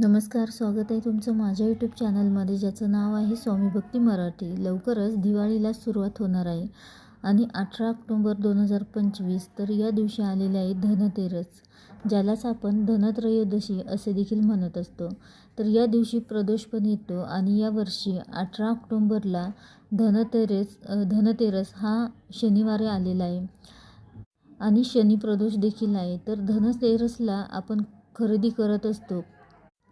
नमस्कार स्वागत आहे तुमचं माझ्या यूट्यूब चॅनलमध्ये ज्याचं नाव आहे स्वामी भक्ती मराठी. लवकरच दिवाळीला सुरुवात होणार आहे आणि अठरा ऑक्टोंबर दोन हजार पंचवीस तर या दिवशी आलेले आहे धनतेरस ज्यालाच आपण धनत्रयोदशी असे देखील म्हणत असतो. तर या दिवशी प्रदोष पण येतो आणि या वर्षी अठरा ऑक्टोंबरला धनतेरस धनतेरस हा शनिवारी आलेला आहे आणि शनी प्रदोष देखील आहे. तर धनतेरसला आपण खरेदी करत असतो.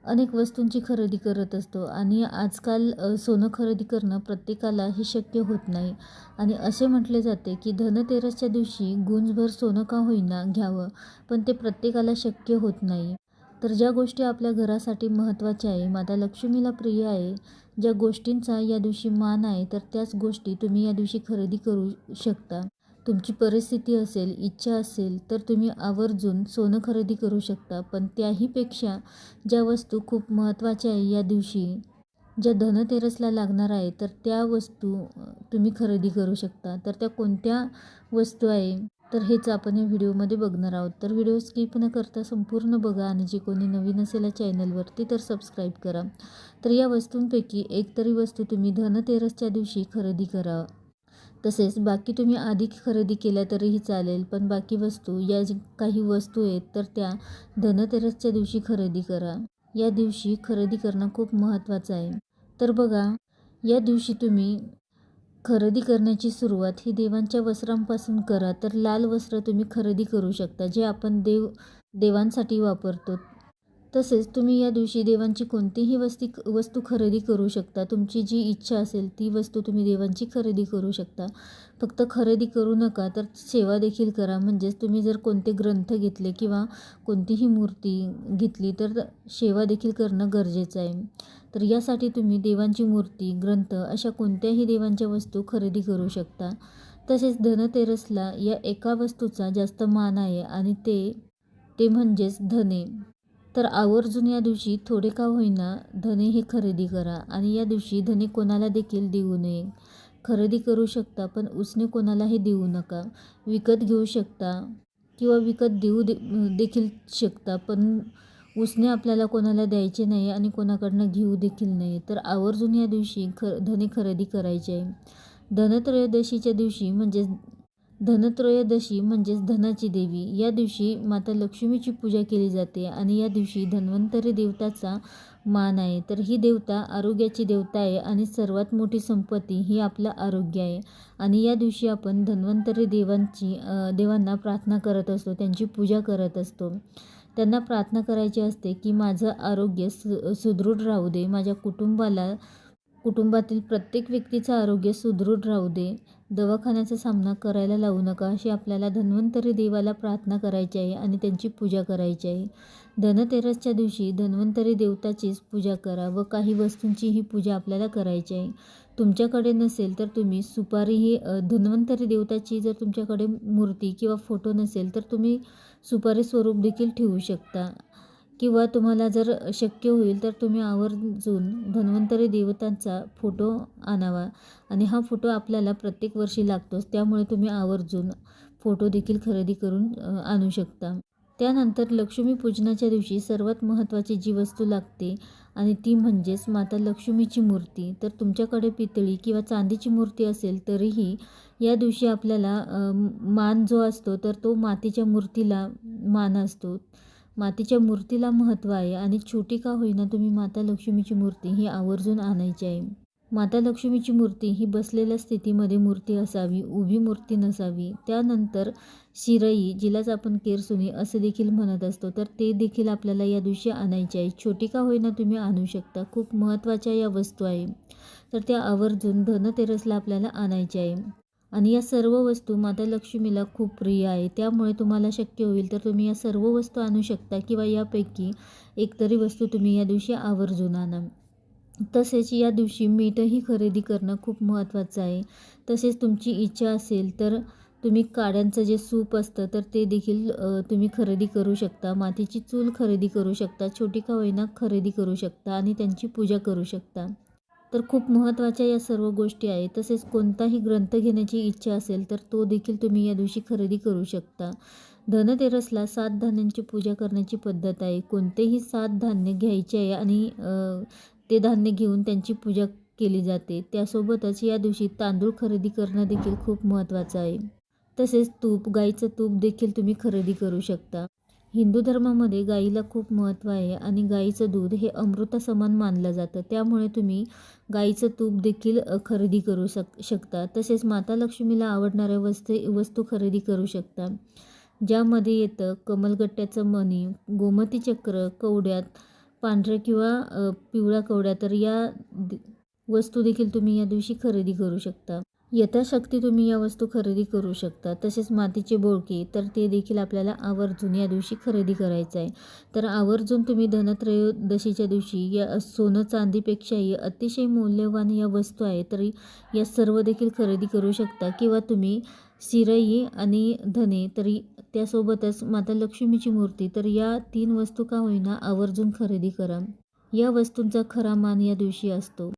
अनेक वस्तूंची खरेदी करत असतो आणि आजकाल सोनं खरेदी करणं प्रत्येकाला हे शक्य होत नाही. आणि असे म्हटले जाते की धनतेरसच्या दिवशी गुंजभर सोनं का होईना घ्यावं पण ते प्रत्येकाला शक्य होत नाही. तर ज्या गोष्टी आपल्या घरासाठी महत्त्वाच्या आहे माता लक्ष्मीला प्रिय आहे ज्या गोष्टींचा या दिवशी मान आहे तर त्याच गोष्टी तुम्ही या दिवशी खरेदी करू शकता. तुमची परिस्थिती असेल इच्छा असेल तर तुम्ही आवर्जून सोनं खरेदी करू शकता. पण त्याहीपेक्षा ज्या वस्तू खूप महत्त्वाच्या आहे या दिवशी ज्या धनतेरसला लागणार आहे तर त्या वस्तू तुम्ही खरेदी करू शकता. तर त्या कोणत्या वस्तू आहे तर हेच आपण या व्हिडिओमध्ये बघणार आहोत. तर व्हिडिओ स्किप न करता संपूर्ण बघा आणि जे कोणी नवीन असेल या चॅनलवरती तर सबस्क्राईब करा. तर या वस्तूंपैकी एक तरी वस्तू तुम्ही धनतेरसच्या दिवशी खरेदी करा. तसेच बाकी तुम्ही आधी खरेदी केल्या तरीही चालेल पण बाकी वस्तू या काही वस्तू आहेत तर त्या धनतेरसच्या दिवशी खरेदी करा. या दिवशी खरेदी करणं खूप महत्त्वाचं आहे. तर बघा या दिवशी तुम्ही खरेदी करण्याची सुरुवात ही देवांच्या वस्त्रांपासून करा तर लाल वस्त्र तुम्ही खरेदी करू शकता जे आपण देव देवांसाठी वापरतो. तसेच तुम्ही या दिवशी देवांची कोणतीही वस्ती वस्तू खरेदी करू शकता. तुमची जी इच्छा असेल ती वस्तू तुम्ही देवांची खरेदी करू शकता. फक्त खरेदी करू नका तर सेवा देखील करा. म्हणजेच तुम्ही जर कोणते ग्रंथ घेतले किंवा कोणतीही मूर्ती घेतली तर सेवा देखील करणं गरजेचं आहे. तर यासाठी तुम्ही देवांची मूर्ती ग्रंथ अशा कोणत्याही देवांच्या वस्तू खरेदी करू शकता. तसेच धनतेरसला या एका वस्तूचा जास्त मान आहे आणि ते ते म्हणजेच धने. तर आवर्जून या दिवशी थोडे का होईना धने हे खरेदी करा आणि या दिवशी धने कोणाला देखील देऊ नये. खरेदी करू शकता पण उसने कोणालाही देऊ नका. विकत घेऊ शकता किंवा विकत देऊ दे देखील शकता पण उसने आपल्याला कोणाला द्यायचे नाही आणि कोणाकडनं घेऊ देखील नाही तर आवर्जून या दिवशी ख धने खरेदी करायचे. आहे धनत्रयोदशीच्या दिवशी म्हणजेच धनत्रयोदशी म्हणजेच धनाची देवी. या दिवशी माता लक्ष्मीची पूजा केली जाते आणि या दिवशी धन्वंतरी देवताचा मान आहे. तर ही देवता आरोग्याची देवता आहे आणि सर्वात मोठी संपत्ती ही आपलं आरोग्य आहे. आणि या दिवशी आपण धन्वंतरी देवांची देवांना प्रार्थना करत असतो त्यांची पूजा करत असतो. त्यांना प्रार्थना करायची असते की माझं आरोग्य सु सुदृढ राहू दे. माझ्या कुटुंबाला कुटुंबातील प्रत्येक व्यक्तीचं आरोग्य सुदृढ राहू दे. दवाखान्याचा सामना करायला लावू नका अशी आपल्याला धन्वंतरी देवाला प्रार्थना करायची आहे आणि त्यांची पूजा करायची आहे. धनतेरसच्या दिवशी धन्वंतरी देवताचीच पूजा करा व काही वस्तूंचीही पूजा आपल्याला करायची आहे. तुमच्याकडे नसेल तर तुम्ही सुपारी ही धन्वंतरी देवताची जर तुमच्याकडे मूर्ती किंवा फोटो नसेल तर तुम्ही सुपारी स्वरूप देखील ठेवू शकता. किंवा तुम्हाला जर शक्य होईल तर तुम्ही आवर्जून धन्वंतरी देवतांचा फोटो आणावा. आणि हा फोटो आपल्याला प्रत्येक वर्षी लागतोच. त्यामुळे तुम्ही आवर्जून फोटो देखील खरेदी करून आणू शकता. त्यानंतर लक्ष्मीपूजनाच्या दिवशी सर्वात महत्त्वाची जी वस्तू लागते आणि ती म्हणजेच माता लक्ष्मीची मूर्ती. तर तुमच्याकडे पितळी किंवा चांदीची मूर्ती असेल तरीही या दिवशी आपल्याला मान जो असतो तर तो मातीच्या मूर्तीला मान असतो. मातीच्या मूर्तीला महत्त्व आहे आणि छोटी का होईना तुम्ही माता लक्ष्मीची मूर्ती ही आवर्जून आणायची आहे. माता लक्ष्मीची मूर्ती ही बसलेल्या स्थितीमध्ये मूर्ती असावी उभी मूर्ती नसावी. त्यानंतर शिरई जिलाच आपण केरसुनी असं देखील म्हणत असतो तर ते देखील आपल्याला या दिवशी आणायचे आहे. छोटी का होईना तुम्ही आणू शकता. खूप महत्त्वाच्या या वस्तू आहे. तर त्या आवर्जून धनतेरसला आपल्याला आणायच्या आहे. आणि या सर्व वस्तू माता लक्ष्मीला खूप प्रिय आहे. त्यामुळे तुम्हाला शक्य होईल तर तुम्ही या सर्व वस्तू आणू शकता किंवा यापैकी एकतरी वस्तू तुम्ही या दिवशी आवर्जून आणा. तसेच या दिवशी मीठही खरेदी करणं खूप महत्त्वाचं आहे. तसेच तुमची इच्छा असेल तर तुम्ही काड्यांचं जे सूप असतं तर ते देखील तुम्ही खरेदी करू शकता. मातीची चूल खरेदी करू शकता. छोटी का होईना खरेदी करू शकता आणि त्यांची पूजा करू शकता. तर खूप महत्त्वाच्या या सर्व गोष्टी आहेत. तसेच कोणताही ग्रंथ घेण्याची इच्छा असेल तर तो देखील तुम्ही या दिवशी खरेदी करू शकता. धनतेरसला सात धान्यांची पूजा करण्याची पद्धत आहे. कोणतेही सात धान्य घ्यायचे आहे आणि ते धान्य घेऊन त्यांची पूजा केली जाते. त्यासोबतच या दिवशी तांदूळ खरेदी करणं देखील खूप महत्त्वाचं आहे. तसेच तूप गाईचं तूप देखील तुम्ही खरेदी करू शकता. हिंदू धर्मामध्ये गाईला खूप महत्त्व आहे आणि गाईचं दूध हे अमृतासमान मानलं जातं. त्यामुळे तुम्ही गाईचं तूप देखील खरेदी करू शक शकता. तसेच माता लक्ष्मीला आवडणाऱ्या वस्तू वस्तू खरेदी करू शकता. ज्यामध्ये येतं कमलगट्ट्याचं मणी गोमती चक्र कवड्यात पांढऱ्या किंवा पिवळ्या कवड्या तर या दि- वस्तू देखील तुम्ही या दिवशी खरेदी करू शकता. यथाशक्ती तुम्ही या वस्तू खरेदी करू शकता. तसेच मातीचे बोळके तर ते देखील आपल्याला आवर्जून या दिवशी खरेदी करायचं आहे. तर आवर्जून तुम्ही धनत्रयोदशीच्या दिवशी या सोनं चांदीपेक्षाही अतिशय मौल्यवान या वस्तू आहे तरी या सर्व देखील खरेदी करू शकता. किंवा तुम्ही शिरई आणि धने तरी त्यासोबतच माता लक्ष्मीची मूर्ती तर या तीन वस्तू का होईना आवर्जून खरेदी करा. या वस्तूंचा खरा मान या दिवशी असतो.